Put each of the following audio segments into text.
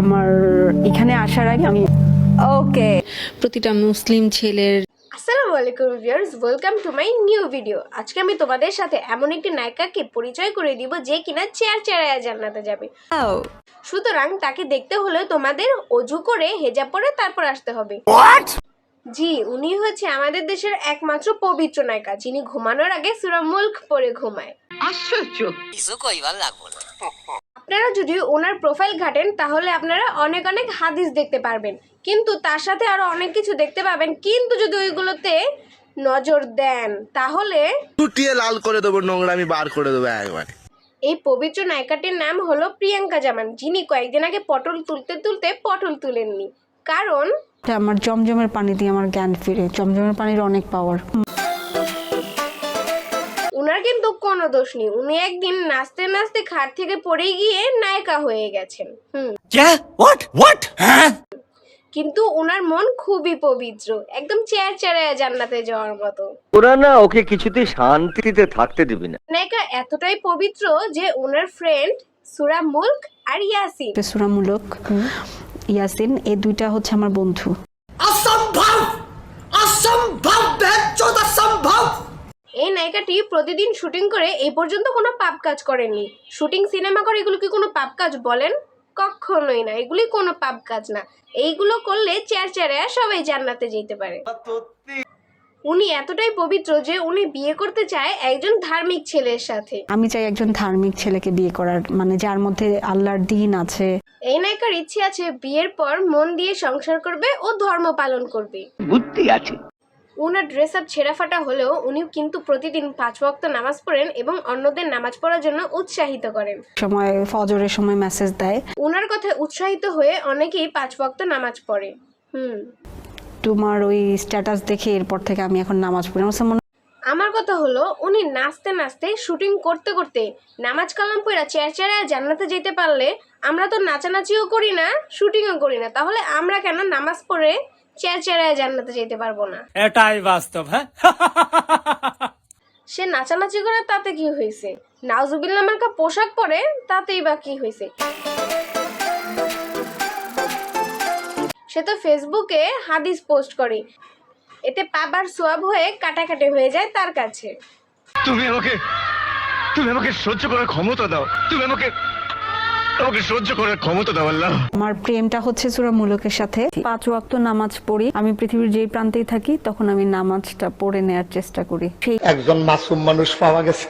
আমার এখানে আসার আগে আমি ওকে প্রতিটা মুসলিম ছেলের আসসালামু আলাইকুম viewers welcome to my new video আজকে আমি তোমাদের সাথে এমন একটি নায়িকাকে পরিচয় করে দিব যে কিনা চেয়ার চেয়ারায় জান্নাতে যাবে। সুতরাং তাকে দেখতে হলে তোমাদের অজু করে হেজাব পরে তারপর আসতে হবে। জি উনি হচ্ছে আমাদের দেশের একমাত্র পবিত্র নায়িকা যিনি ঘুমানোর আগে সুরা মুল্ক পরে ঘুমায়। আপনারা যদি ওনার প্রোফাইল ঘাটেন তাহলে আপনারা অনেক অনেক হাদিস দেখতে পারবেন। কিন্তু তার সাথে আরও অনেক কিছু দেখতে পাবেন। কিন্তু যদি ওইগুলোতে নজর দেন তাহলে ফুটিয়ে লাল করে দেবো নোংরা আমি বার করে দেবো একবারে। এই পবিত্র নায়িকাটির নাম হলো প্রিয়াঙ্কা জামান যিনি কয়েকদিন আগে পটল তুলতে তুলতে পটল তুলেননি। কারণ আমার জমজমের পানি দিয়ে আমার জ্ঞান ফিরে। জমজমের পানির অনেক পাওয়ার ওনার কিন্তু কোনো দোষ নেই। উনি একদিন নাচতে নাচতে খাট থেকে পড়ে গিয়ে নায়িকা হয়ে গেছেন। হ্যাঁ? কিন্তু ওনার মন খুবই পবিত্র। একদম চেয়ার চেয়ারে জান্নাতে যাওয়ার মতো। ওরা না ওকে কিছুতেই শান্তিতে থাকতে দিবি না। নায়িকা এতটাই পবিত্র যে ওনার ফ্রেন্ড সুরা মুলক আর ইয়াসিন। সুরা মুলক? ইয়াসিন এই দুইটা হচ্ছে আমার বন্ধু। অসম্ভব! অসম্ভব! এই নায়িকাটি প্রতিদিন শুটিং করে এই পর্যন্ত কোনো পাপ কাজ করেনি শুটিং সিনেমা করে এগুলো কি কোনো পাপ কাজ বলেন? কখনোই না এগুলি কোনো পাপ কাজ না। এইগুলো করলে চেয়ার চেয়ারে সবাই জান্নাতে যেতে পারে। উনি এতটাই পবিত্র যে উনি বিয়ে করতে চায় একজন ধার্মিক ছেলের সাথে। আমি চাই একজন ধার্মিক ছেলেকে বিয়ে করার মানে যার মধ্যে আল্লাহর দিন আছে। এই নায়িকার ইচ্ছে আছে বিয়ের পর মন দিয়ে সংসার করবে ও ধর্ম পালন করবে। বুদ্ধি আছে। উনার ড্রেস আপ ছেঁড়াফাটা হলেও উনি কিন্তু প্রতিদিন পাঁচ ওয়াক্ত নামাজ পড়েন এবং অন্যদের নামাজ পড়ার জন্য উৎসাহিত করেন। সময় ফজরের সময় মেসেজ দেয়। উনার কথায় উৎসাহিত হয়ে অনেকেই পাঁচ ওয়াক্ত নামাজ পড়ে। হুম। তোমার ওই স্ট্যাটাস দেখে এরপর থেকে আমি এখন নামাজ পড়ি। আমার আমার কথা হলো উনি নাচতে নাচতে শুটিং করতে করতে নামাজ কালাম পড়া চেয়ার চেয়ারে জান্নাতে যেতে পারলে আমরা তো নাচানাচিও করি না শুটিংও করি না। তাহলে আমরা কেন নামাজ পড়ে চেয়ার চেয়ারে জান্নাতে যেতে পারব না। এটাই বাস্তব হ্যাঁ? সে নাচানাচি করে তাতে কি হয়েছে? নাউজুবিল্লা মার্কা পোশাক পরে তাতেই বা কি হয়েছে? সে তো ফেসবুকে হাদিস পোস্ট করে। এতে পাবার সোয়াব হয়ে কাটাকাটি হয়ে যায় তার কাছে। তুমি আমাকে তুমি আমাকে সহ্য করার ক্ষমতা দাও। তুমি আমাকে আমাকে সহ্য করার ক্ষমতা দাও আল্লাহ। আমার প্রেমটা হচ্ছে সুরামূলকের সাথে। পাঁচ ওয়াক্ত নামাজ পড়ি। আমি পৃথিবীর যেই প্রান্তেই থাকি তখন আমি নামাজটা পড়ে নেয়ার চেষ্টা করি। সেই একজন মাসুম মানুষ পাওয়া গেছে।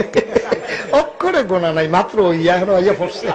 অক্ষরে গোনা নাই মাত্র ইয়া হলো ইয়া পড়ছে।